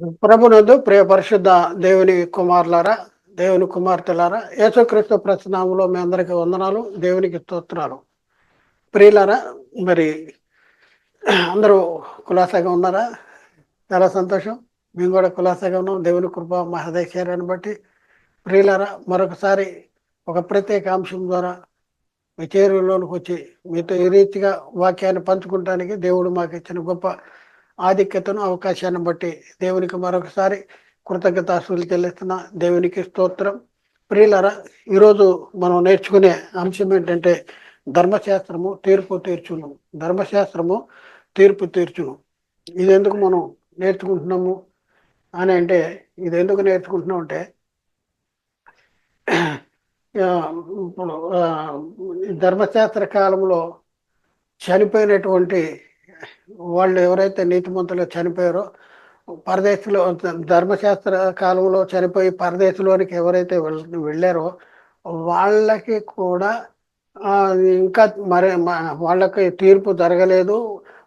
ప్రభునందు ప్రియ పరిశుద్ధ దేవుని కుమారులారా దేవుని కుమార్తెలారా యేసుక్రీస్తు ప్రశ్నామంలో మీ అందరికీ వందనాలు దేవునికి స్తోత్రాలు. ప్రియులారా మరి అందరూ కులాసాగా ఉన్నారా? చాలా సంతోషం. మేము కూడా కులాసాగా ఉన్నాం. దేవుని కృప మహదేశారాన్ని బట్టి. ప్రియులారా మరొకసారి ఒక ప్రత్యేక అంశం ద్వారా మీ చేరులోనికి వచ్చి మీతో ఈ రీతిగా వాక్యాన్ని పంచుకుంటానికి దేవుడు మాకు ఇచ్చిన గొప్ప ఆధిక్యతను అవకాశాన్ని బట్టి దేవునికి మరొకసారి కృతజ్ఞతాసులు చెల్లిస్తున్న. దేవునికి స్తోత్రం. ప్రియులరా ఈరోజు మనం నేర్చుకునే అంశం ఏంటంటే ధర్మశాస్త్రము తీర్పు తీర్చును. ధర్మశాస్త్రము తీర్పు తీర్చును. ఇది ఎందుకు మనం నేర్చుకుంటున్నాము అని అంటే ఇది ఎందుకు నేర్చుకుంటున్నాం అంటే ఇప్పుడు ధర్మశాస్త్ర కాలంలో చనిపోయినటువంటి వాళ్ళు ఎవరైతే నీతిమంతులు చనిపోయారో పరదేశంలో ధర్మశాస్త్ర కాలంలో చనిపోయి పరదేశంలోనికి ఎవరైతే వెళ్ళారో వాళ్ళకి కూడా ఇంకా మరి వాళ్ళకి తీర్పు జరగలేదు.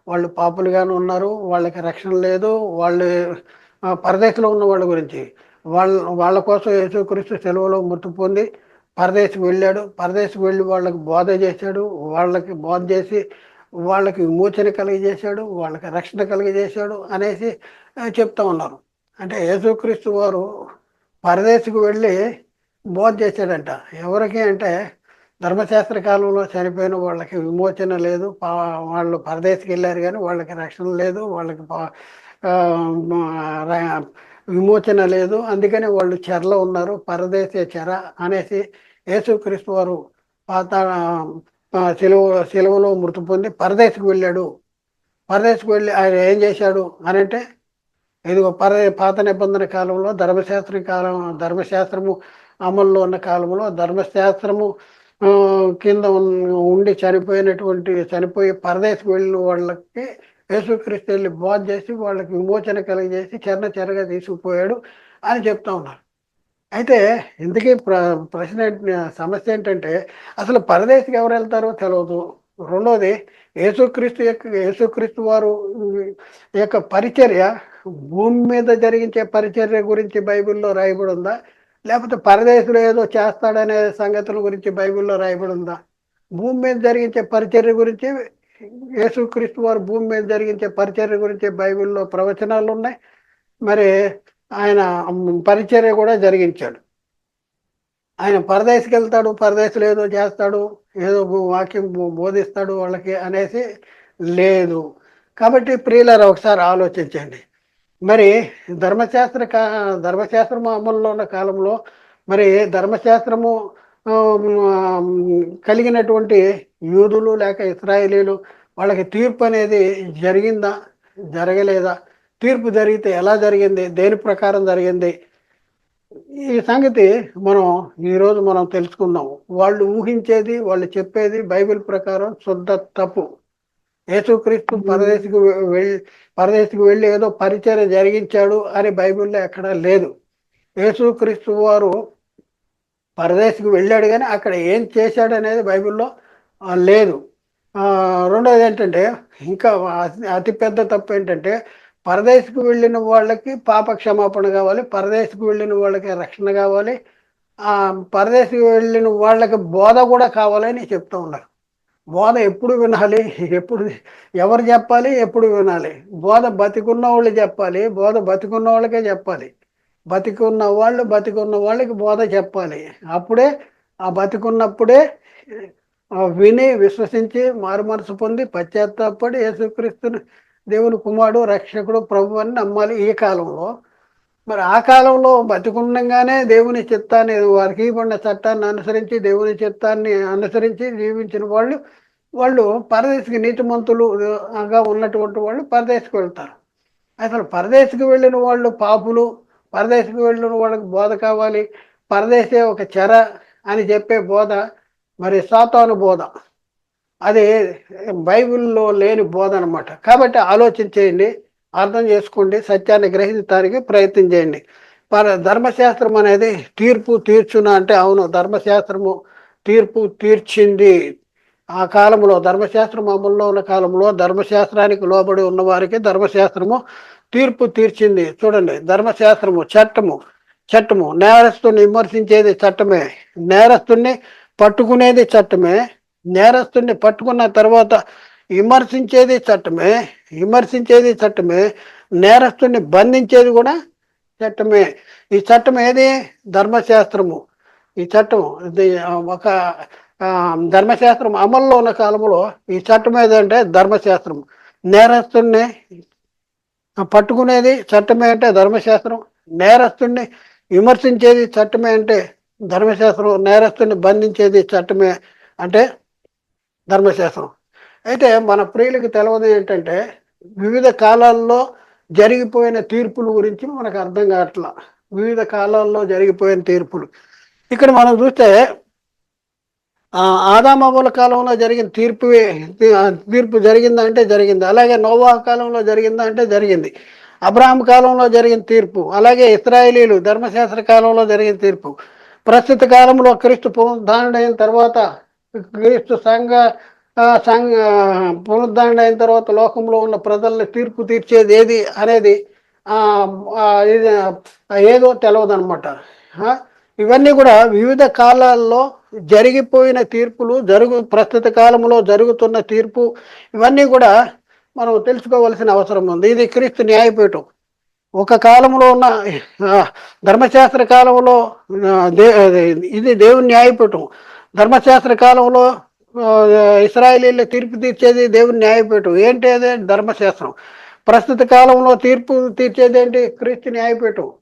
వాళ్ళు పాపులుగానే ఉన్నారు. వాళ్ళకి రక్షణ లేదు. వాళ్ళు పరదేశంలో ఉన్న వాళ్ళ గురించి వాళ్ళ వాళ్ళ కోసం యేసుక్రీస్తు సెలవులో మృతి పొంది పరదేశం వెళ్ళాడు. పరదేశకు వెళ్ళి వాళ్ళకి బోధ చేశాడు. వాళ్ళకి బోధ చేసి వాళ్ళకి విమోచన కలిగజేశాడు వాళ్ళకి రక్షణ కలిగజేశాడు అనేసి చెప్తా ఉన్నారు. అంటే యేసుక్రీస్తు వారు పరదేశకు వెళ్ళి బోధ చేశాడంట. ఎవరికి అంటే ధర్మశాస్త్ర కాలంలో చనిపోయిన వాళ్ళకి విమోచన లేదు పా వాళ్ళు పరదేశకి వెళ్ళారు కానీ వాళ్ళకి రక్షణ లేదు వాళ్ళకి పా- విమోచన లేదు. అందుకని వాళ్ళు చెరలో ఉన్నారు పరదేశ చెర అనేసి యేసుక్రీస్తు వారు పాత సెలవు సెలవులో మృతి పొంది పరదేశకు వెళ్ళాడు. పరదేశకు వెళ్ళి ఆయన ఏం చేశాడు అని అంటే ఇదిగో పర పాత నిబంధన కాలంలో ధర్మశాస్త్ర కాలం ధర్మశాస్త్రము అమల్లో ఉన్న కాలంలో ధర్మశాస్త్రము కింద ఉండి చనిపోయినటువంటి చనిపోయి పరదేశకు వెళ్ళిన వాళ్ళకి యేసుక్రీస్తు వెళ్ళి బోధ చేసి వాళ్ళకి విమోచన కలిగజేసి చెరన చెరగా తీసుకుపోయాడు అని చెప్తా ఉన్నారు. అయితే ఇంతకీ ప్ర ప్రశ్న సమస్య ఏంటంటే అసలు పరదేశికి ఎవరు వెళ్తారో తెలియదు రెండోది యేసుక్రీస్తు యొక్క యేసుక్రీస్తు వారు ఈ యొక్క పరిచర్య భూమి మీద జరిగించే పరిచర్య గురించి బైబిల్లో రాయబడి ఉందా? లేకపోతే పరదేశంలో ఏదో చేస్తాడనే సంగతుల గురించి బైబిల్లో రాయబడి ఉందా? భూమి మీద జరిగించే పరిచర్య గురించి యేసుక్రీస్తు వారు భూమి మీద జరిగించే పరిచర్య గురించి బైబిల్లో ప్రవచనాలు ఉన్నాయి మరి ఆయన పరిచర్య కూడా జరిగించాడు. ఆయన పరదేశికి వెళ్తాడు పరదేశంలో ఏదో చేస్తాడు ఏదో వాక్యం బోధిస్తాడు వాళ్ళకి అనేసి లేదు. కాబట్టి ప్రియులారా ఒకసారి ఆలోచించండి. మరి ధర్మశాస్త్ర కా ధర్మశాస్త్రము అమల్లో ఉన్న కాలంలో మరి ధర్మశాస్త్రము కలిగినటువంటి యూదులు లేక ఇస్రాయేలీలు వాళ్ళకి తీర్పు అనేది జరిగిందా జరగలేదా? తీర్పు జరిగితే ఎలా జరిగింది దేని ప్రకారం జరిగింది? ఈ సంగతి మనం ఈరోజు మనం తెలుసుకుందాం. వాళ్ళు ఊహించేది వాళ్ళు చెప్పేది బైబిల్ ప్రకారం శుద్ధ తప్పు. యేసుక్రీస్తు పరదేశకు వెళ్ళి పరదేశకు వెళ్ళి ఏదో పరిచయం జరిగించాడు అని బైబిల్లో ఎక్కడా లేదు. యేసుక్రీస్తు వారు పరదేశకు వెళ్ళాడు కానీ అక్కడ ఏం చేశాడు అనేది బైబిల్లో లేదు. రెండోది ఏంటంటే ఇంకా అతి అతిపెద్ద తప్పు ఏంటంటే పరదేశకు వెళ్ళిన వాళ్ళకి పాప క్షమాపణ కావాలి పరదేశకు వెళ్ళిన వాళ్ళకి రక్షణ కావాలి పరదేశకు వెళ్ళిన వాళ్ళకి బోధ కూడా కావాలని చెప్తూ ఉన్నారు. బోధ ఎప్పుడు వినాలి ఎప్పుడు ఎవరు చెప్పాలి ఎప్పుడు వినాలి? బోధ బతికున్న వాళ్ళు చెప్పాలి బోధ బతికున్న వాళ్ళకే చెప్పాలి. బతికున్న వాళ్ళు బతికున్న వాళ్ళకి బోధ చెప్పాలి. అప్పుడే ఆ బతికున్నప్పుడే విని విశ్వసించి మారు మనసు పొంది పశ్చాత్తాపడి యేసుక్రీస్తుని దేవుని కుమారుడు రక్షకుడు ప్రభు అని నమ్మాలి ఈ కాలంలో. మరి ఆ కాలంలో బతికుండగానే దేవుని చిత్తాన్ని వారికి ఇవ్వబడిన చట్టాన్ని అనుసరించి దేవుని చిత్తాన్ని అనుసరించి జీవించిన వాళ్ళు వాళ్ళు పరదేశికి నీతిమంతులుగా ఉన్నటువంటి వాళ్ళు పరదేశకు వెళ్తారు. అసలు పరదేశకు వెళ్ళిన వాళ్ళు పాపులు పరదేశకు వెళ్ళిన వాళ్ళకి బోధ కావాలి. పరదేశే ఒక చెర అని చెప్పే బోధ మరి సాతాను బోధ. అది బైబిల్లో లేని బోధ అనమాట కాబట్టి ఆలోచించేయండి అర్థం చేసుకోండి సత్యాన్ని గ్రహించడానికి ప్రయత్నం చేయండి. మన ధర్మశాస్త్రం అనేది తీర్పు తీర్చున అంటే అవును ధర్మశాస్త్రము తీర్పు తీర్చింది. ఆ కాలంలో ధర్మశాస్త్రం అమల్లో ఉన్న కాలంలో ధర్మశాస్త్రానికి లోబడి ఉన్నవారికి ధర్మశాస్త్రము తీర్పు తీర్చింది. చూడండి ధర్మశాస్త్రము చట్టము చట్టము. నేరస్తుని విమర్శించేది చట్టమే. నేరస్తుని పట్టుకునేది చట్టమే. నేరస్తుని పట్టుకున్న తర్వాత విమర్శించేది చట్టమే విమర్శించేది చట్టమే నేరస్తుని బంధించేది కూడా చట్టమే. ఈ చట్టం ఏది? ధర్మశాస్త్రము. ఈ చట్టం ఇది ఒక ధర్మశాస్త్రం అమల్లో ఉన్న కాలంలో ఈ చట్టం ఏదంటే ధర్మశాస్త్రం. నేరస్తుని పట్టుకునేది చట్టమే అంటే ధర్మశాస్త్రం. నేరస్తుని విమర్శించేది చట్టమే అంటే ధర్మశాస్త్రం. నేరస్తుని బంధించేది చట్టమే అంటే ధర్మశాస్త్రం. అయితే మన ప్రియులకు తెలవదు ఏంటంటే వివిధ కాలాల్లో జరిగిపోయిన తీర్పుల గురించి మనకు అర్థం కావట్లా. వివిధ కాలాల్లో జరిగిపోయిన తీర్పులు. ఇక్కడ మనం చూస్తే ఆదామబుల కాలంలో జరిగిన తీర్పు తీర్పు జరిగిందంటే జరిగింది. అలాగే నోవా కాలంలో జరిగిందంటే జరిగింది. అబ్రాహం కాలంలో జరిగిన తీర్పు అలాగే ఇస్రాయేలీలు ధర్మశాస్త్ర కాలంలో జరిగిన తీర్పు. ప్రస్తుత కాలంలో క్రీస్తు పునరుద్ధారణైన తర్వాత క్రీస్తు సంఘ సంఘ పునరుద్ధరణ అయిన తర్వాత లోకంలో ఉన్న ప్రజల్ని తీర్పు తీర్చేది ఏది అనేది ఇది ఏదో తెలియదు అనమాట ఇవన్నీ కూడా వివిధ కాలాల్లో జరిగిపోయిన తీర్పులు జరుగు ప్రస్తుత కాలంలో జరుగుతున్న తీర్పు ఇవన్నీ కూడా మనం తెలుసుకోవలసిన అవసరం ఉంది. ఇది క్రీస్తు న్యాయపీఠం. ఒక కాలంలో ఉన్న ధర్మశాస్త్ర కాలంలో దే ఇది దేవుని న్యాయపీఠం. ధర్మశాస్త్ర కాలంలో ఇస్రాయలీల తీర్పు తీర్చేది దేవుని న్యాయపీఠం. ఏంటి అదే? ధర్మశాస్త్రం. ప్రస్తుత కాలంలో తీర్పు తీర్చేది ఏంటి? క్రీస్తు న్యాయపీఠం.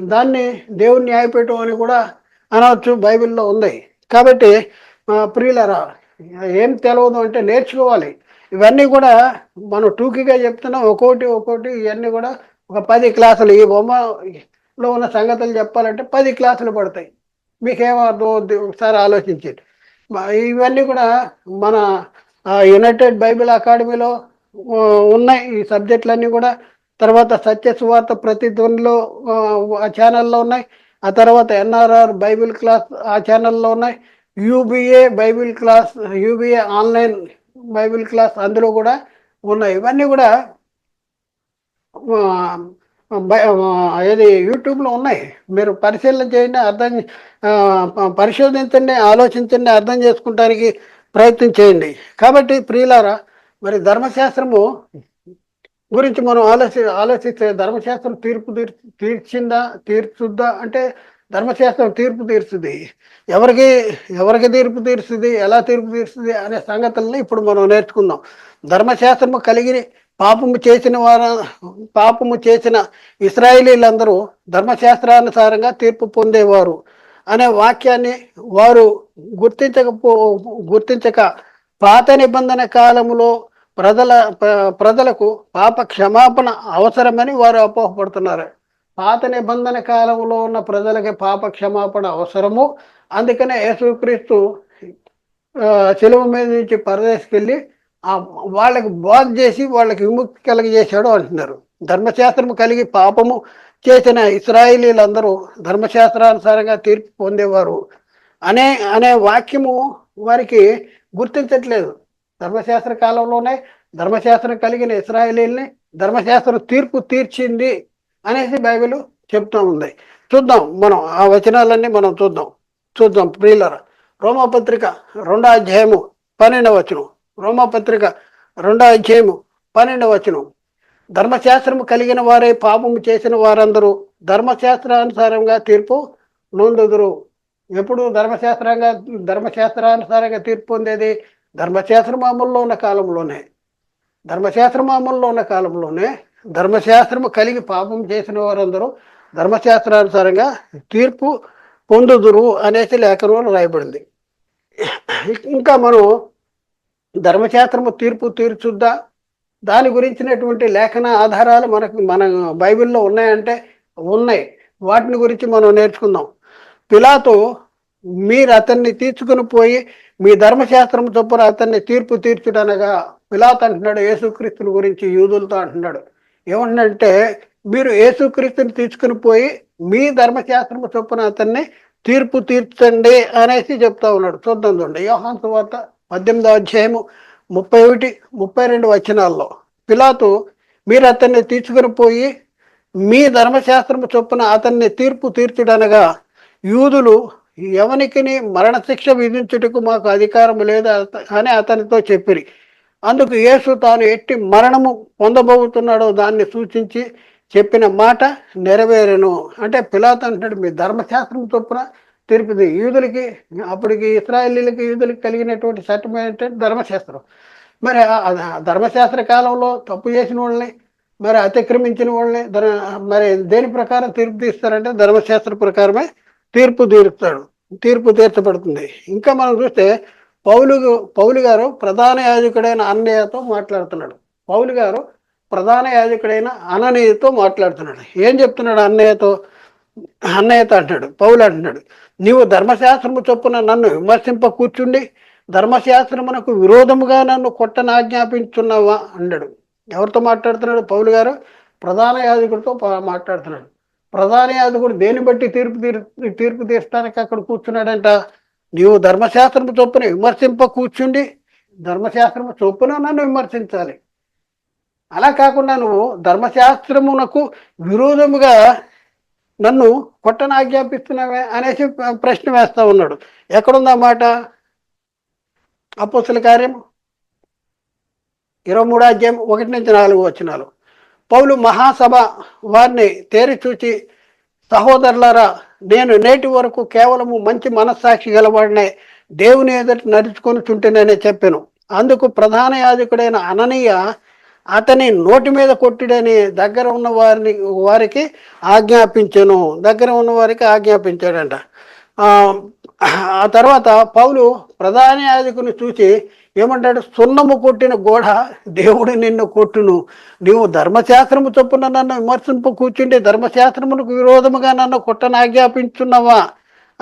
దాన్ని దేవుని న్యాయపీఠం అని కూడా అనవచ్చు బైబిల్లో ఉంది. కాబట్టి ప్రియులరా ఏం తెలియదు అంటే నేర్చుకోవాలి. ఇవన్నీ కూడా మనం టూకీగా చెప్తున్నాం. ఒక్కోటి ఒక్కోటి ఇవన్నీ కూడా ఒక పది క్లాసులు. ఈ బొమ్మలో ఉన్న సంగతులు చెప్పాలంటే పది క్లాసులు పడతాయి. మీకేమర్థం అవుద్ది ఒకసారి ఆలోచించండి. ఇవన్నీ కూడా మన యునైటెడ్ బైబిల్ అకాడమీలో ఉన్నాయి. ఈ సబ్జెక్టులన్నీ కూడా తర్వాత సత్య సువార్త ప్రతిధ్వనిలో ఆ, ఆ ఛానల్లో ఉన్నాయి. ఆ తర్వాత ఎన్ఆర్ఆర్ బైబిల్ క్లాస్ ఆ ఛానల్లో ఉన్నాయి. UBA Bible class UBA online Bible class అందులో కూడా ఉన్నాయి. ఇవన్నీ కూడా ఏది యూట్యూబ్లో ఉన్నాయి? మీరు పరిశీలన చేయండి అర్థం పరిశోధించండి ఆలోచించండి అర్థం చేసుకుంటానికి ప్రయత్నం చేయండి. కాబట్టి ప్రియులారా మరి ధర్మశాస్త్రము గురించి మనం ఆలోచి ఆలోచిస్తే ధర్మశాస్త్రం తీర్పు తీర్ తీర్చిందా తీర్చుద్దా? అంటే ధర్మశాస్త్రం తీర్పు తీర్చుది. ఎవరికి ఎవరికి తీర్పు తీర్చుది ఎలా తీర్పు తీరుస్తుంది అనే సంగతుల్ని ఇప్పుడు మనం నేర్చుకుందాం. ధర్మశాస్త్రము కలిగి పాపము చేసిన వారు పాపము చేసిన ఇస్రాయేలీలందరూ ధర్మశాస్త్రానుసారంగా తీర్పు పొందేవారు అనే వాక్యాన్ని వారు గుర్తించకపో గుర్తించక పాత నిబంధన కాలంలో ప్రజల ప్రజలకు పాప క్షమాపణ అవసరమని వారు అపోహపడుతున్నారు. పాత నిబంధన కాలంలో ఉన్న ప్రజలకి పాప క్షమాపణ అవసరము. అందుకనే యేసుక్రీస్తు ఆ, సెలవు మీద నుంచి పరదేశకెళ్ళి వాళ్ళకి బోధ చేసి వాళ్ళకి విముక్తి కలిగజేశాడు అంటున్నారు. ధర్మశాస్త్రము కలిగి పాపము చేసిన ఇస్రాయేలీలందరూ ధర్మశాస్త్రానుసారంగా తీర్పు పొందేవారు అనే అనే వాక్యము వారికి గుర్తించట్లేదు. ధర్మశాస్త్ర కాలంలోనే ధర్మశాస్త్రం కలిగిన ఇస్రాయేలీల్ని ధర్మశాస్త్రం తీర్పు తీర్చింది అనేసి బైబిల్ చెప్తూ ఉంది. చూద్దాం మనం ఆ వచనాలన్నీ మనం చూద్దాం. చూద్దాం ప్రియులర రోమపత్రిక రెండో అధ్యాయము పన్నెండవ వచనం. రోమపత్రిక రెండో అధ్యాయము పన్నెండవ వచనం. ధర్మశాస్త్రము కలిగిన వారే పాపము చేసిన వారందరూ ధర్మశాస్త్రానుసారంగా తీర్పు నొందుదురు. ఎప్పుడు ధర్మశాస్త్రంగా ధర్మశాస్త్రానుసారంగా తీర్పు పొందేది? ధర్మశాస్త్రం అమల్లో ఉన్న కాలంలోనే. ధర్మశాస్త్రం అమల్లో ఉన్న కాలంలోనే ధర్మశాస్త్రము కలిగి పాపం చేసిన వారందరూ ధర్మశాస్త్రానుసారంగా తీర్పు పొందుదురు అనేసి లేఖనంలో రాయబడింది. ఇంకా మనం ధర్మశాస్త్రము తీర్పు తీర్చుద్దా? దాని గురించినటువంటి లేఖన ఆధారాలు మనకు మన బైబిల్లో ఉన్నాయంటే ఉన్నాయి. వాటిని గురించి మనం నేర్చుకుందాం. పిలాతో మీరు అతన్ని తీసుకుని పోయి మీ ధర్మశాస్త్రం చొప్పున అతన్ని తీర్పు తీర్చుడనగా పిలాత్ అంటున్నాడు యేసుక్రీస్తుని గురించి యూదులతో అంటున్నాడు. ఏమంటే మీరు యేసుక్రీస్తుని తీసుకుని పోయి మీ ధర్మశాస్త్రం చొప్పున అతన్ని తీర్పు తీర్చండి అనేసి చెప్తా ఉన్నాడు. చూద్దాం చూడండి. యోహాన్ సువార్త పద్దెనిమిదో అధ్యాయము ముప్పై ఒకటి ముప్పై రెండు వచనాల్లో పిలాతు మీరు అతన్ని తీసుకుని పోయి మీ ధర్మశాస్త్రము చొప్పున అతన్ని తీర్పు తీర్చుడనగా యూదులు ఎవనికిని మరణశిక్ష విధించుటకు మాకు అధికారం లేదు అని అతనితో చెప్పిరి. అందుకు యేసు తాను ఎట్టి మరణము పొందబోతున్నాడో దాన్ని సూచించి చెప్పిన మాట నెరవేరను. అంటే పిలాత్ అంటున్నాడు మీ ధర్మశాస్త్రం చొప్పున తీర్పుది యూదులకి అప్పటికి ఇస్రాయలీలకి యూదులకి కలిగినటువంటి చట్టం ఏంటంటే ధర్మశాస్త్రం. మరి ధర్మశాస్త్ర కాలంలో తప్పు చేసిన వాళ్ళని మరి అతిక్రమించిన వాళ్ళని మరి దేని ప్రకారం తీర్పు తీస్తారంటే ధర్మశాస్త్ర ప్రకారమే తీర్పు తీరుస్తాడు తీర్పు తీర్చబడుతుంది. ఇంకా మనం చూస్తే పౌలు పౌలు గారు ప్రధాన యాజకుడైన అన్నయ్యతో మాట్లాడుతున్నాడు. పౌలు గారు ప్రధాన యాజకుడైన అననీయతో మాట్లాడుతున్నాడు. ఏం చెప్తున్నాడు అన్నయ్యతో? అన్నయ్యతో అంటున్నాడు పౌలు అంటున్నాడు నీవు ధర్మశాస్త్రము చొప్పున నన్ను విమర్శింప కూర్చుండి ధర్మశాస్త్రమునకు విరోధముగా నన్ను కొట్టను ఆజ్ఞాపించున్నావా? అన్నాడు ఎవరితో మాట్లాడుతున్నాడు పౌలు గారు? ప్రధాన యాజకుడితో పా- మాట్లాడుతున్నాడు. ప్రధాన యాజకుడు దేని బట్టి తీర్పు తీర్ తీర్పు తీర్చడానికి అక్కడ కూర్చున్నాడంట? నీవు ధర్మశాస్త్రము చొప్పున విమర్శింప కూర్చుండి ధర్మశాస్త్రము చొప్పున నన్ను విమర్శించాలి. అలా కాకుండా నువ్వు ధర్మశాస్త్రమునకు విరోధముగా నన్ను కొట్టను ఆజ్ఞాపిస్తున్నావే అనేసి ప్రశ్న వేస్తా ఉన్నాడు. ఎక్కడుందా మాట? అపోస్తుల కార్యం? ఇరవై మూడో అధ్యాయం ఒకటి నుంచి నాలుగు వచ్చినాలు పౌలు మహాసభ వారిని తేరి చూచి సహోదరులారా నేను నేటి వరకు కేవలము మంచి మనస్సాక్షి గలవాడినే దేవుని ఎదుట నడుచుకొని చుంటేనని చెప్పాను. అందుకు ప్రధాన యాజకుడైన అననీయ అతని నోటి మీద కొట్టుడని దగ్గర ఉన్న వారిని వారికి ఆజ్ఞాపించాను. దగ్గర ఉన్న వారికి ఆజ్ఞాపించాడంట. ఆ, తర్వాత పౌలు ప్రధాన యాజకుని చూసి ఏమంటాడు? సున్నము కొట్టిన గోడ దేవుడు నిన్ను కొట్టును. నీవు ధర్మశాస్త్రము చొప్పున నన్ను విమర్శింపు కూర్చుంటే ధర్మశాస్త్రమునకు విరోధముగా నన్ను కొట్టను ఆజ్ఞాపించున్నావా?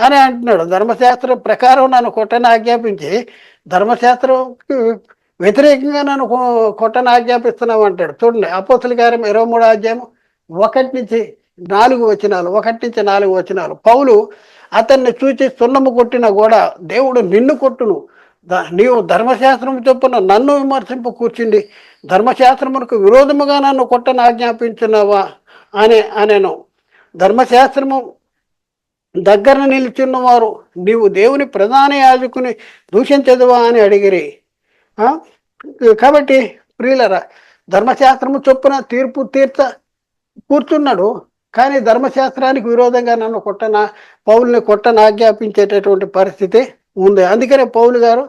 అని అంటున్నాడు. ధర్మశాస్త్రం ప్రకారం నన్ను కొట్టని ఆజ్ఞాపించి ధర్మశాస్త్రంకి వ్యతిరేకంగా నన్ను కొట్టను కొట్టని ఆజ్ఞాపిస్తున్నావు అంటాడు. చూడండి అపోతుల కార్యం ఇరవై మూడు అధ్యాయం ఒకటి నుంచి నాలుగు వచనాలు ఒకటి నుంచి నాలుగు వచనాలు. పౌలు అతన్ని చూచి సున్నము కొట్టినా కూడా దేవుడు నిన్ను కొట్టును. నీవు ధర్మశాస్త్రం చొప్పున నన్ను విమర్శింపు కూర్చుండి ధర్మశాస్త్రమునకు విరోధముగా నన్ను కొట్టని ఆజ్ఞాపించినావా అని అనేను. ధర్మశాస్త్రము దగ్గర నిలిచున్నవారు నీవు దేవుని ప్రధాన యాజకుని దూషించదువా అని అడిగిరి. కాబట్టి ప్రియులరా ధర్మశాస్త్రము చొప్పున తీర్పు తీర్చ కూర్చున్నాడు. కానీ ధర్మశాస్త్రానికి విరోధంగా నన్ను కొట్టన పౌల్ని కొట్టన ఆజ్ఞాపించేటటువంటి పరిస్థితి ఉంది. అందుకనే పౌలు గారు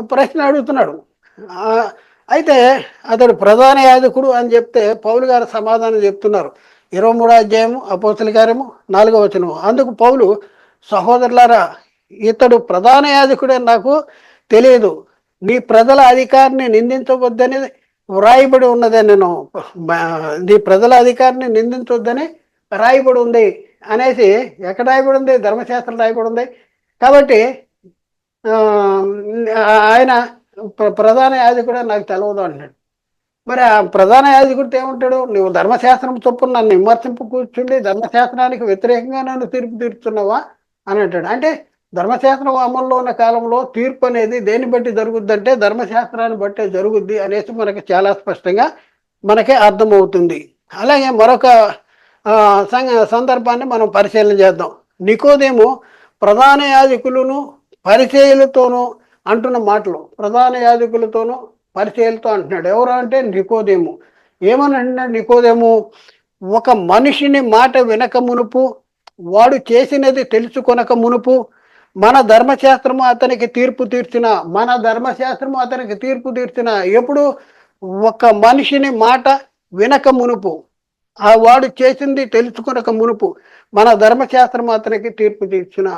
ప్రశ్న అడుగుతున్నాడు. అయితే అతడు ప్రధాన యాజకుడు అని చెప్తే పౌలు గారు సమాధానం చెప్తున్నారు. ఇరవై మూడో అధ్యాయము అపోతుల కార్యము నాలుగో వచనము. అందుకు పౌలు సహోదరులారా ఇతడు ప్రధాన యాజకుడని నాకు తెలియదు. నీ ప్రజల అధికారిని నిందించవద్దని వ్రాయబడి ఉన్నదే నేను. నీ ప్రజల అధికారిని నిందించవద్దని రాయబడి ఉంది అనేసి ఎక్కడ రాయబడి ఉంది? ధర్మశాస్త్రం రాయబడి ఉంది. కాబట్టి ఆయన ప్ర- ప్రధాన యాజకుడు నాకు తెలవదు అంటాడు మరి ఆ ప్రధాన యాజకుడితో ఏమంటాడు? నువ్వు ధర్మశాస్త్రం చొప్పున నన్ను విమర్శింపు కూర్చుండి ధర్మశాస్త్రానికి వ్యతిరేకంగా నన్ను తీర్పు తీర్చున్నావా? అని అంటాడు. అంటే ధర్మశాస్త్రం అమల్లో ఉన్న కాలంలో తీర్పు అనేది దేన్ని బట్టి జరుగుద్దంటే ధర్మశాస్త్రాన్ని బట్టే జరుగుద్ది అనేసి మనకి చాలా స్పష్టంగా మనకే అర్థమవుతుంది. అలాగే మరొక సందర్భాన్ని మనం పరిశీలన చేద్దాం. నికోదేమో ప్రధాన యాజకులను పరిచయులతోనూ అంటున్న మాటలు. ప్రధాన యాజకులతోనూ పరిచయులతో అంటున్నాడు. ఎవరు అంటే నికోదేము. ఏమని అంటున్నాడు నికోదేము? ఒక మనిషిని మాట వినక మునుపు వాడు చేసినది తెలుసుకొనక మునుపు మన ధర్మశాస్త్రము అతనికి తీర్పు తీర్చిన మన ధర్మశాస్త్రము అతనికి తీర్పు తీర్చిన ఎప్పుడు ఒక మనిషిని మాట వినక మునుపు ఆ వాడు చేసింది తెలుసుకునక మునుపు మన ధర్మశాస్త్రం అతనికి తీర్పు తీర్చిన.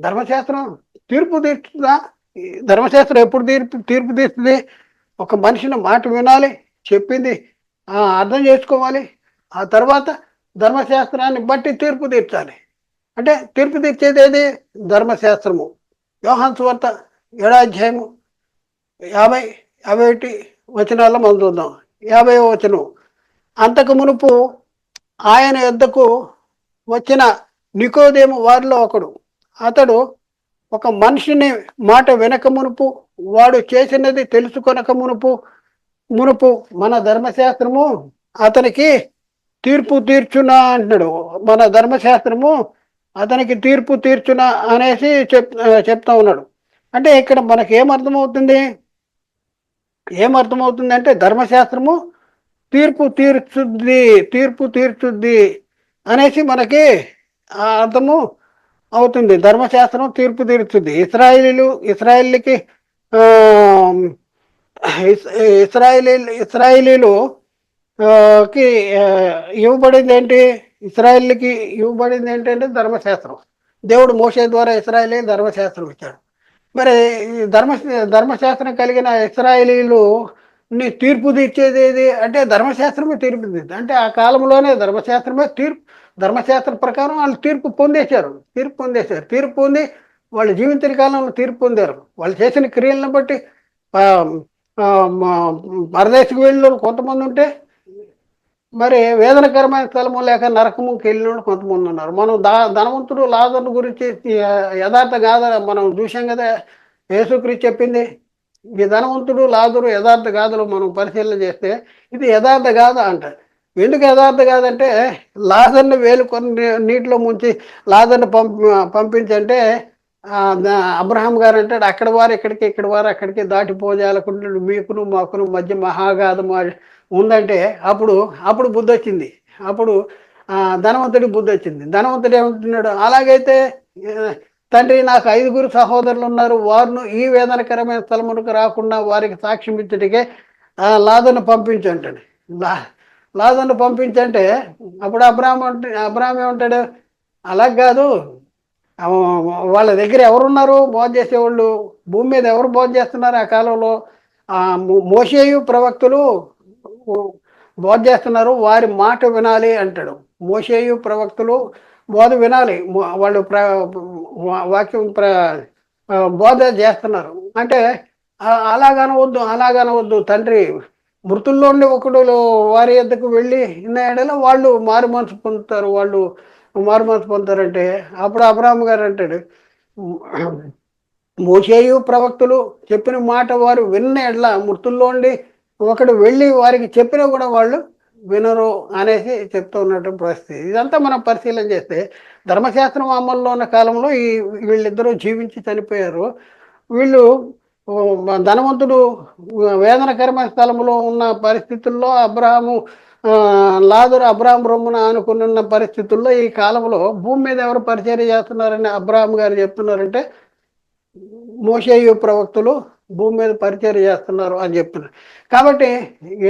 ధర్మశాస్త్రం తీర్పు తీర్చుదా ధర్మశాస్త్రం ఎప్పుడు తీర్పు తీర్పు తీస్తుంది ఒక మనిషిని మాట వినాలి చెప్పింది అర్థం చేసుకోవాలి. ఆ తర్వాత ధర్మశాస్త్రాన్ని బట్టి తీర్పు తీర్చాలి. అంటే తీర్పు తీర్చేది ఏది ధర్మశాస్త్రము. యోహాన్ సువార్త ఏడాధ్యాయము యాభై యాభై ఒకటి వచనాల్లో మనం చూద్దాం. యాభై వచనం. అంతకు మునుపు ఆయన యొద్దకు వచ్చిన నికోదేము వారిలో ఒకడు. అతడు ఒక మనిషిని మాట వినక మునుపు వాడు చేసినది తెలుసుకొనక మునుపు మునుపు మన ధర్మశాస్త్రము అతనికి తీర్పు తీర్చునా అంటున్నాడు. మన ధర్మశాస్త్రము అతనికి తీర్పు తీర్చున అనేసి చెప్ చెప్తా ఉన్నాడు. అంటే ఇక్కడ మనకి ఏమర్థమవుతుంది ఏమర్థమవుతుంది అంటే ధర్మశాస్త్రము తీర్పు తీర్చుద్ది తీర్పు తీర్చుద్ది అనేసి మనకి అర్థము అవుతుంది. ధర్మశాస్త్రం తీర్పు తీర్చుద్ది. ఇస్రాయిలీలు ఇస్రాయిలీకి ఇస్రాయిలీ ఇస్రాయిలీలు కి ఇవ్వబడింది ఏంటి? ఇస్రాయల్కి ఇవ్వబడింది ఏంటంటే ధర్మశాస్త్రం. దేవుడు మోసే ద్వారా ఇస్రాయలీ ధర్మశాస్త్రం ఇచ్చాడు. మరి ఈ ధర్మ ధర్మశాస్త్రం కలిగిన ఇస్రాయలీలు తీర్పు తీర్చేది ఏది? అంటే ధర్మశాస్త్రమే తీర్పు తీర్చింది. అంటే ఆ కాలంలోనే ధర్మశాస్త్రమే తీర్పు ధర్మశాస్త్రం ప్రకారం వాళ్ళు తీర్పు పొందేశారు. తీర్పు పొందేశారు. తీర్పు పొంది వాళ్ళు జీవించిన కాలంలో తీర్పు పొందారు. వాళ్ళు చేసిన క్రియలను బట్టి పరదేశకు వెళ్ళిన కొంతమంది ఉంటే మరి వేదనకరమైన స్థలము లేక నరకముకి వెళ్ళిన కొంతమంది ఉన్నారు. మనం దా ధనవంతుడు లాజర్ను గురించి యథార్థ గాథ మనం చూసాం కదా యేసుక్రీస్తు చెప్పింది. ఈ ధనవంతుడు లాజరు యథార్థ గాథలు మనం పరిశీలన చేస్తే ఇది యథార్థ గాథ అంటారు ఎందుకు యథార్థ కాదంటే లాజర్ని వేలు కొన్ని నీటిలో ముంచి లాజర్ని పంపి పంపించంటే అబ్రహం అబ్రహాం గారు అంటాడు అక్కడ వారు ఇక్కడికి ఇక్కడ వారు అక్కడికి దాటిపోజాలకుంటున్నాడు మీకును మాకును మధ్య మహాగాధం ఉందంటే అప్పుడు అప్పుడు బుద్ధి వచ్చింది. అప్పుడు ధనవంతుడి ధనవంతుడికి బుద్ధి వచ్చింది. ధనవంతుడు ఏమంటున్నాడు? అలాగైతే తండ్రి నాకు ఐదుగురు సహోదరులు ఉన్నారు. వారిను ఈ వేదనకరమైన స్థలమునకు రాకుండా వారికి సాక్ష్యం ఇచ్చటికే లాదను పంపించు అంటాడు. లా లాదను పంపించంటే అప్పుడు అబ్రాహ్మ అంటే అబ్రాహ్మ ఏమంటాడు? అలా కాదు. వాళ్ళ దగ్గర ఎవరున్నారు? బోధ చేసేవాళ్ళు. భూమి మీద ఎవరు బోధ చేస్తున్నారు? ఆ కాలంలో మోసేయు ప్రవక్తులు ప్రవక్తలు బోధ చేస్తున్నారు వారి మాట వినాలి అంటాడు. మోసేయు ప్రవక్తలు బోధ వినాలి. వాళ్ళు ప్ర వాక్యం ప్ర బోధ చేస్తున్నారు. అంటే అలాగనవద్దు అలాగనవద్దు తండ్రి. మృతుల్లో ఉండి ఒకడు వారి ఎద్దకు వెళ్ళి ఇన్న వాళ్ళు మారు మనసు పొందుతారు. వాళ్ళు మారు మనసు పొందుతారంటే అప్పుడు అబ్రాహ్మ గారు అంటాడు మోసేయు ప్రవక్తులు చెప్పిన మాట వారు విన్న ఎడ్ల మృతుల్లో ఉండి ఒకడు వెళ్ళి వారికి చెప్పినా కూడా వాళ్ళు వినరు అనేసి చెప్తూ ఉన్నటువంటి పరిస్థితి. ఇదంతా మనం పరిశీలన చేస్తే ధర్మశాస్త్రం అమల్లో ఉన్న కాలంలో ఈ వీళ్ళిద్దరూ జీవించి చనిపోయారు. వీళ్ళు ధనవంతుడు వేదనకరమైన స్థలంలో ఉన్న పరిస్థితుల్లో అబ్రహాము లాదురు అబ్రాహం రొమ్మున అనుకున్న పరిస్థితుల్లో ఈ కాలంలో భూమి మీద ఎవరు పరిచయం చేస్తున్నారని అబ్రాహం గారు చెప్తున్నారంటే మోషేయు ప్రవక్తలు భూమి మీద పరిచయం చేస్తున్నారు అని చెప్తున్నారు. కాబట్టి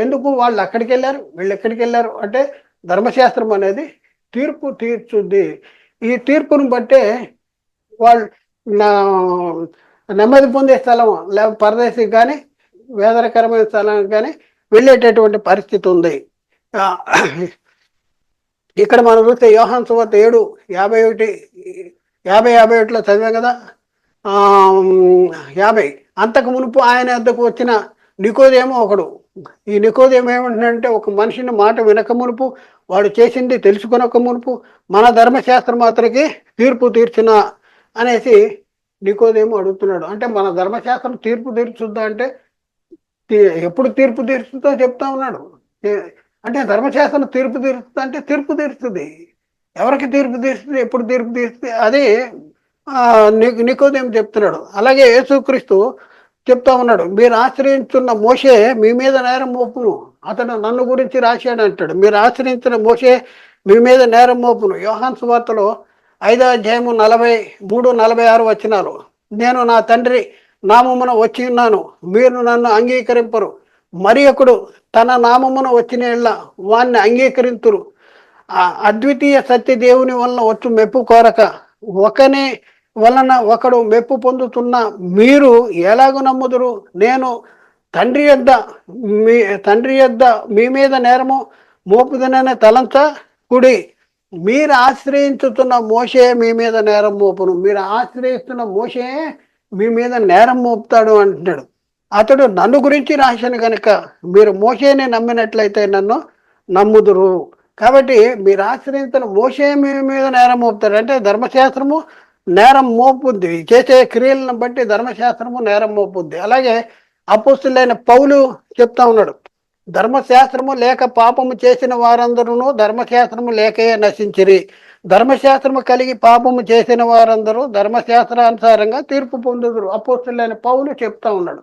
ఎందుకు వాళ్ళు అక్కడికి వెళ్ళారు? వీళ్ళు ఎక్కడికి వెళ్ళారు? అంటే ధర్మశాస్త్రం అనేది తీర్పు తీర్చుద్ది. ఈ తీర్పును బట్టే వాళ్ళు నా నెమ్మది పొందే స్థలం లేక పరదేశికి కానీ వేదనకరమైన స్థలానికి కానీ వెళ్ళేటటువంటి పరిస్థితి ఉంది. ఇక్కడ మనం చూస్తే యోహాన్ సువార్త ఏడు యాభై ఒకటి యాభై యాభై ఒకటిలో చదివాం కదా? యాభై. అంతకు మునుపు ఆయన వద్దకు వచ్చిన నికోదేమో ఒకడు. ఈ నికోదేమో ఏమంటున్నాడంటే ఒక మనిషిని మాట వినక మునుపు వాడు చేసింది తెలుసుకొనక మునుపు మన ధర్మశాస్త్రం మాత్రకి తీర్పు తీర్చిన అనేసి నికోదేమో అడుగుతున్నాడు. అంటే మన ధర్మశాస్త్రం తీర్పు తీర్చుద్దా అంటే తీ- ఎప్పుడు తీర్పు తీర్చుద్దో చెప్తా ఉన్నాడు. అంటే ధర్మశాస్త్రం తీర్పు తీరుస్తుంది అంటే తీర్పు తీరుస్తుంది. ఎవరికి తీర్పు తీరుస్తుంది ఎప్పుడు తీర్పు తీరుస్తుంది అది ని- నికోదేం చెప్తున్నాడు. అలాగే యేసుక్రీస్తు చెప్తా ఉన్నాడు మీరు ఆశ్రయించున్న మోషే మీ మీద నేరం మోపును. అతను నన్ను గురించి రాశాడు అంటాడు. మీరు ఆశ్రయించిన మోషే మీ మీద నేరం మోపును. యోహాన్ సువార్తలో ఐదో అధ్యాయము నలభై మూడు నలభై ఆరు వచ్చినారు నేను నా తండ్రి నామమున వచ్చి ఉన్నాను. మీరు నన్ను అంగీకరింపరు. మరి ఒకడు తన నామమున వచ్చిన ఎళ్ళ వాణ్ణి అంగీకరింతురు. ఆ అద్వితీయ సత్య దేవుని వలన వచ్చు మెప్పు కోరక ఒకనే వలన ఒకడు మెప్పు పొందుతున్న మీరు ఎలాగూ నమ్ముదురు? నేను తండ్రి యొద్ద మీ తండ్రి యొద్ద మీ మీద నేరము మోపుదననే తలంచ కుడి. మీరు ఆశ్రయించుతున్న మోసే మీ మీద నేరం మోపును. మీరు ఆశ్రయిస్తున్న మోసే మీ మీద నేరం మోపుతాడు అంటున్నాడు. అతడు నన్ను గురించి రాశాను కనుక మీరు మోసేని నమ్మినట్లయితే నన్ను నమ్ముదురు. కాబట్టి మీరు ఆశ్రయించిన మోసే మీ మీద నేరం మోపుతాడు. అంటే ధర్మశాస్త్రము నేరం మోపుద్ది. చేసే క్రియలను బట్టి ధర్మశాస్త్రము నేరం మోపుద్ది. అలాగే అపోస్తులైన పౌలు చెప్తా ఉన్నాడు. ధర్మశాస్త్రము లేక పాపము చేసిన వారందరూ ధర్మశాస్త్రము లేకయే నశించిరి. ధర్మశాస్త్రము కలిగి పాపము చేసిన వారందరూ ధర్మశాస్త్రానుసారంగా తీర్పు పొందుదురు. అపోస్తులైన పౌలు చెప్తా ఉన్నాడు.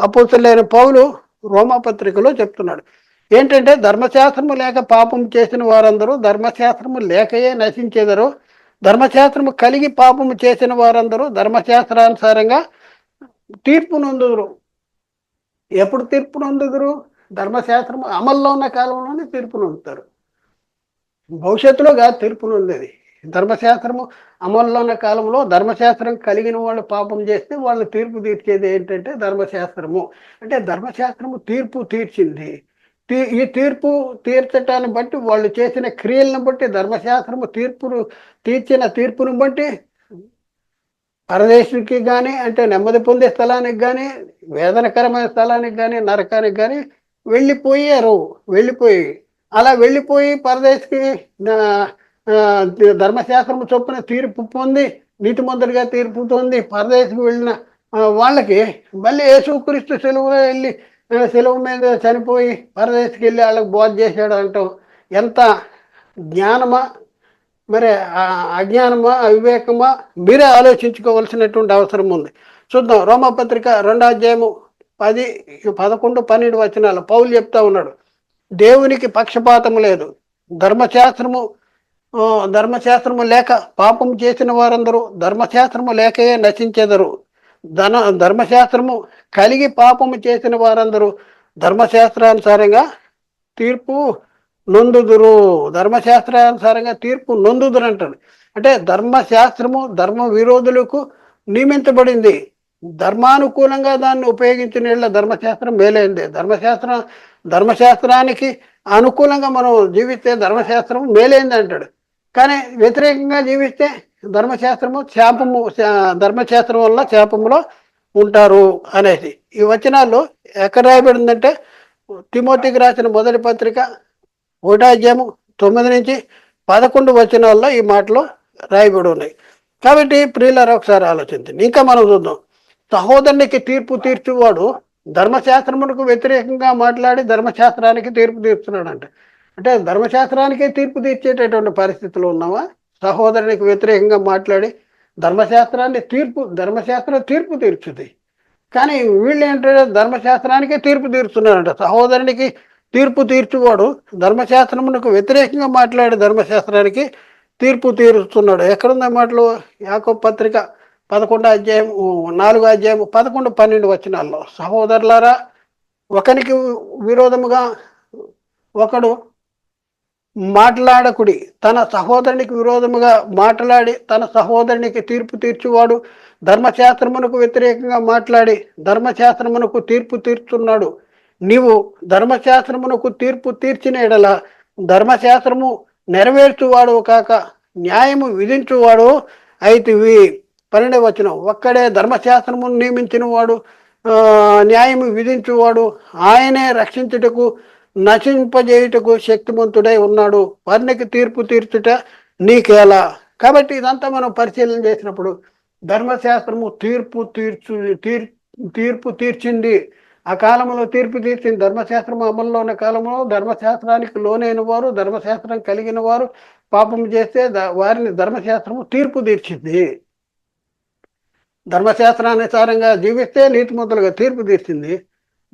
అపోస్తులైన పౌలు రోమపత్రికలో చెప్తున్నాడు. ఏంటంటే ధర్మశాస్త్రము లేక పాపం చేసిన వారందరూ ధర్మశాస్త్రము లేకయే నశించేదరు. ధర్మశాస్త్రము కలిగి పాపము చేసిన వారందరూ ధర్మశాస్త్రానుసారంగా తీర్పు నొందుదురు ఎప్పుడు తీర్పు నొందుదురు ధర్మశాస్త్రం అమల్లో ఉన్న కాలంలోనే తీర్పు నొందుతారు భవిష్యత్తులో కాదు తీర్పు నొందేది ధర్మశాస్త్రము అమల్లో ఉన్న కాలంలో ధర్మశాస్త్రం కలిగిన వాళ్ళు పాపం చేస్తే వాళ్ళు తీర్పు తీర్చేది ఏంటంటే ధర్మశాస్త్రము. అంటే ధర్మశాస్త్రము తీర్పు తీర్చింది. ఈ తీర్పు తీర్చటాన్ని బట్టి వాళ్ళు చేసిన క్రియలను బట్టి ధర్మశాస్త్రము తీర్పును తీర్చిన తీర్పును బట్టి పరదేశునికి కానీ అంటే నెమ్మది పొందే స్థలానికి కానీ వేదనకరమైన స్థలానికి కానీ నరకానికి కానీ వెళ్ళిపోయారు. వెళ్ళిపోయి అలా వెళ్ళిపోయి పరదేశికి ధర్మశాస్త్రం చొప్పున తీర్పు పొంది నీతిమంతుడిగా తీర్పు పొంది పరదేశికి వెళ్ళిన వాళ్ళకి మళ్ళీ యేసుక్రీస్తు సెలవులో వెళ్ళి సెలవు మీద చనిపోయి పరదేశికి వెళ్ళి వాళ్ళకి బోధ చేశాడు అంటాం ఎంత జ్ఞానమా మరి అజ్ఞానమా అవివేకమా మీరే ఆలోచించుకోవాల్సినటువంటి అవసరం ఉంది. చూద్దాం రోమపత్రిక రెండో అధ్యాయము పది పదకొండు పన్నెండు వచనాలు. పౌలు చెప్తా ఉన్నాడు దేవునికి పక్షపాతము లేదు. ధర్మశాస్త్రము ధర్మశాస్త్రము లేక పాపం చేసిన వారందరూ ధర్మశాస్త్రము లేకయే నశించెదరు. ధన ధర్మశాస్త్రము కలిగి పాపము చేసిన వారందరూ ధర్మశాస్త్రానుసారంగా తీర్పు నొందుదురు. ధర్మశాస్త్రానుసారంగా తీర్పు నొందుదురు అంటాడు. అంటే ధర్మశాస్త్రము ధర్మ విరోధులకు నియమించబడింది. ధర్మానుకూలంగా దాన్ని ఉపయోగించిన ధర్మశాస్త్రం మేలైంది. ధర్మశాస్త్రం ధర్మశాస్త్రానికి అనుకూలంగా మనం జీవిస్తే ధర్మశాస్త్రం మేలైంది అంటాడు. కానీ వ్యతిరేకంగా జీవిస్తే ధర్మశాస్త్రము శాపము శా- ధర్మశాస్త్రం వల్ల శాపములో ఉంటారు అనేది ఈ వచనాల్లో ఎక్కడ రాయబడిందంటే తిమోతికి రాసిన మొదటి పత్రిక ఒకటో తొమ్మిది నుంచి పదకొండు వచనాల్లో ఈ మాటలు రాయబడి ఉన్నాయి. కాబట్టి ప్రియులారు ఒకసారి ఆలోచించండి. ఇంకా మనం చూద్దాం. సహోదరునికి తీర్పు తీర్చువాడు ధర్మశాస్త్రమునకు వ్యతిరేకంగా మాట్లాడి ధర్మశాస్త్రానికి తీర్పు తీర్చున్నాడు అంటే ధర్మశాస్త్రానికే తీర్పు తీర్చేటటువంటి పరిస్థితులు ఉన్నావా? సహోదరునికి వ్యతిరేకంగా మాట్లాడి ధర్మశాస్త్రాన్ని తీర్పు ధర్మశాస్త్రం తీర్పు తీర్చుది. కానీ వీళ్ళు ఏంటంటే ధర్మశాస్త్రానికే తీర్పు తీర్చున్నారంట. సహోదరునికి తీర్పు తీర్చువాడు ధర్మశాస్త్రమునకు వ్యతిరేకంగా మాట్లాడి ధర్మశాస్త్రానికి తీర్పు తీరుస్తున్నాడు. ఎక్కడున్న మాటలు? యాకో పత్రిక పదకొండో అధ్యాయం నాలుగో అధ్యాయం పదకొండు పన్నెండు వచనాల్లో. సహోదరులారా ఒకనికి విరోధముగా ఒకడు మాట్లాడకుడి. తన సహోదరునికి విరోధముగా మాట్లాడి తన సహోదరునికి తీర్పు తీర్చువాడు ధర్మశాస్త్రమునకు వ్యతిరేకంగా మాట్లాడి ధర్మశాస్త్రమునకు తీర్పు తీర్చున్నాడు. నీవు ధర్మశాస్త్రమునకు తీర్పు తీర్చిన ఎడల ధర్మశాస్త్రము నెరవేర్చువాడు కాక న్యాయము విధించువాడు అయితివి. పన్నెండు వచ్చిన ఒక్కడే ధర్మశాస్త్రమును నియమించిన వాడు న్యాయము విధించువాడు ఆయనే రక్షించుటకు నశింపజేయుటకు శక్తిమంతుడై ఉన్నాడు. వారికి తీర్పు తీర్చుట నీకేలా? కాబట్టి ఇదంతా మనం పరిశీలన చేసినప్పుడు ధర్మశాస్త్రము తీర్పు తీర్చు తీర్ తీర్పు తీర్చింది. ఆ కాలంలో తీర్పు తీర్చింది. ధర్మశాస్త్రం అమల్లో ఉన్న కాలంలో ధర్మశాస్త్రానికి లోనైన వారు ధర్మశాస్త్రం కలిగిన వారు పాపం చేస్తే వారిని ధర్మశాస్త్రము తీర్పు తీర్చింది. ధర్మశాస్త్రానుసారంగా జీవిస్తే నీతిమంతులుగా తీర్పు తీర్చింది.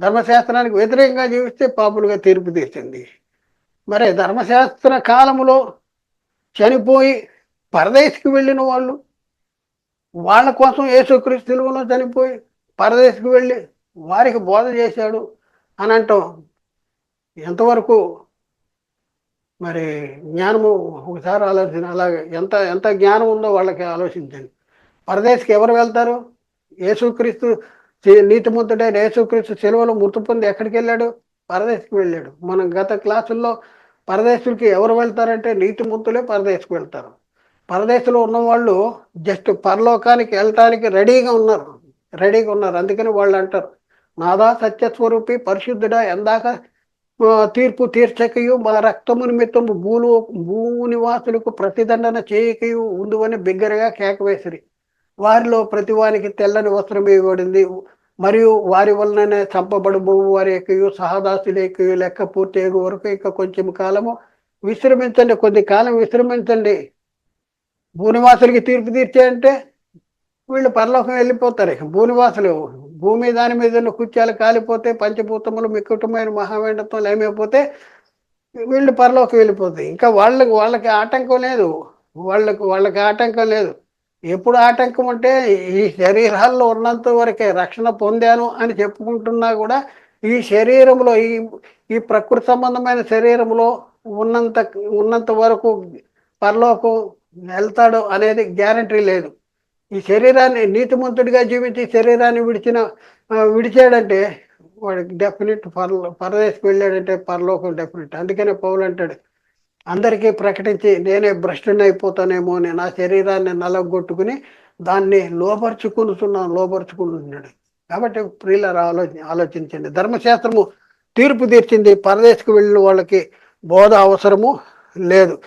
ధర్మశాస్త్రానికి వ్యతిరేకంగా జీవిస్తే పాపులుగా తీర్పు తీర్చింది మరి ధర్మశాస్త్ర కాలంలో చనిపోయి పరదేశికి వెళ్ళిన వాళ్ళు వాళ్ళ కోసం యేసుక్రీస్తు తెలుగులో చనిపోయి పరదేశికి వెళ్ళి వారికి బోధ చేశాడు అని అంటాం. ఎంతవరకు మరి జ్ఞానము ఒకసారి ఆలోచన అలాగే ఎంత ఎంత జ్ఞానం ఉందో వాళ్ళకి ఆలోచించండి. పరదేశికి ఎవరు వెళ్తారు? యేసుక్రీస్తు నీతి నీతిమంతుడైన యేసుక్రీస్తు సెలవులో మృతి పొంది ఎక్కడికి వెళ్ళాడు? పరదేశికి వెళ్ళాడు. మనం గత క్లాసుల్లో పరదేశులకి ఎవరు వెళ్తారంటే నీతిమంతులే పరదేశికి వెళ్తారు. పరదేశంలో ఉన్న వాళ్ళు జస్ట్ పరలోకానికి వెళ్ళటానికి రెడీగా ఉన్నారు. రెడీగా ఉన్నారు. అందుకని వాళ్ళు అంటారు నాదా సత్యస్వరూపి పరిశుద్ధుడా ఎందాక తీర్పు తీర్చకయు మా రక్తము నిమిత్తం భూలు భూనివాసులకు ప్రతిదండన చేయకయు ఉందువని బిగ్గరగా కేక వేసిరి వారిలో ప్రతివానికి తెల్లని వస్త్రం ఇవ్వబడింది. మరియు వారి వలననే చంపబడుము వారి యొక్కయు సహదాసుల యొక్కయు లెక్క పూర్తి వరకు ఇంకా కొంచెం కాలము విశ్రమించండి. కొద్ది కాలం విశ్రమించండి. భూనివాసులకి తీర్పు తీర్చే అంటే వీళ్ళు పరలోకం వెళ్ళిపోతారు. భూనివాసులు భూమి దాని మీద ఉన్న కుత్యాలు కాలిపోతే పంచభూతములు మిక్కుటమైన మహావేండత్వం లేమైపోతే వీళ్ళు పరలోకి వెళ్ళిపోతాయి ఇంకా వాళ్ళకి వాళ్ళకి ఆటంకం లేదు. వాళ్ళకు వాళ్ళకి ఆటంకం లేదు. ఎప్పుడు ఆటంకం అంటే ఈ శరీరాల్లో ఉన్నంత వరకే రక్షణ పొందాను అని చెప్పుకుంటున్నా కూడా ఈ శరీరంలో ఈ ఈ ప్రకృతి సంబంధమైన శరీరంలో ఉన్నంత ఉన్నంత వరకు పరలోకం వెళ్తాడు అనేది గ్యారంటీ లేదు. ఈ శరీరాన్ని నీతిమంతుడిగా జీవించి శరీరాన్ని విడిచిన విడిచాడంటే వాడికి డెఫినెట్ పర్లో పరదేశకు వెళ్ళాడంటే పరలోకం డెఫినెట్. అందుకనే పౌలు అంటాడు అందరికీ ప్రకటించి నేనే భ్రష్టుని అయిపోతానేమో అని నా శరీరాన్ని నలగొట్టుకుని దాన్ని లోపరుచుకుంటున్నాను లోపరుచుకుంటున్నాడు కాబట్టి ప్రియులరా ఆలోచన ఆలోచించండి. ధర్మశాస్త్రము తీర్పు తీర్చింది. పరదేశకు వెళ్ళిన వాళ్ళకి బోధ అవసరము లేదు.